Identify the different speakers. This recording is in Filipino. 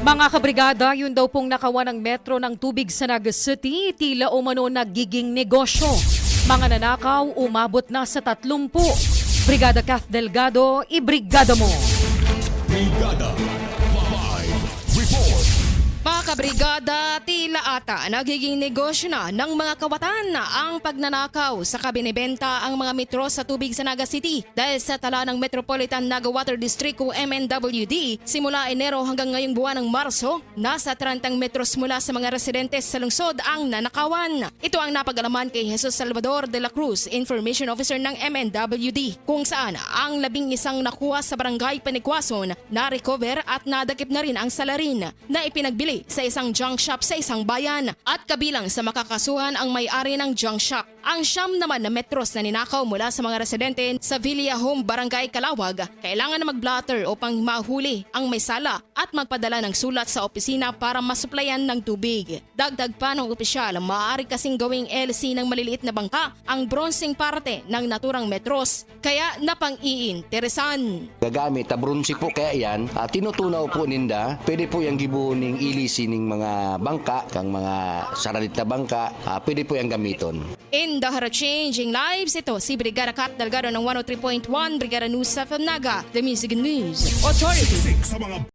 Speaker 1: Mga kabrigada, yun daw pong nakawa ng metro ng tubig sa Naga City, tila umano nagiging negosyo. Mga nanakaw, umabot na sa 30. Brigada Kath Delgado, ibrigada mo!
Speaker 2: Brigada
Speaker 3: kabrigada, tila ata nagiging negosyo na ng mga kawatan ang pagnanakaw sa kabinibenta ang mga metro sa tubig sa Naga City dahil sa tala ng Metropolitan Naga Water District o MNWD simula Enero hanggang ngayong buwan ng Marso, nasa 30 metros mula sa mga residentes sa lungsod ang nanakawan. Ito ang napag-alaman kay Jesus Salvador de la Cruz, Information Officer ng MNWD, kung saan ang labing isang nakuha sa barangay Panikwason na-recover at nadakip na rin ang salarin na ipinagbili sa isang junk shop sa isang bayan at kabilang sa makakasuhan ang may-ari ng junk shop. Ang siyam naman na metros na ninakaw mula sa mga residente sa Villa Home Barangay Kalawag, kailangan na mag-blotter upang mahuli ang may sala at magpadala ng sulat sa opisina para masuplayan ng tubig. Dagdag pa ng opisyal, maaari kasing gawing LC ng maliliit na bangka ang bronseng parte ng naturang metros, kaya napang-iinteresan.
Speaker 4: gagamit ta bronze po kaya yan ah, tinutunaw po ninda pwede po yung gibuning ilisi ning mga bangka kang mga saradit na bangka ah, pwede po yung gamiton
Speaker 3: In the Heart of Changing Lives, ito si Brigada Kat Delgado ng 103.1 Brigada News sa Naga, The Music News Authority.
Speaker 2: Sa mga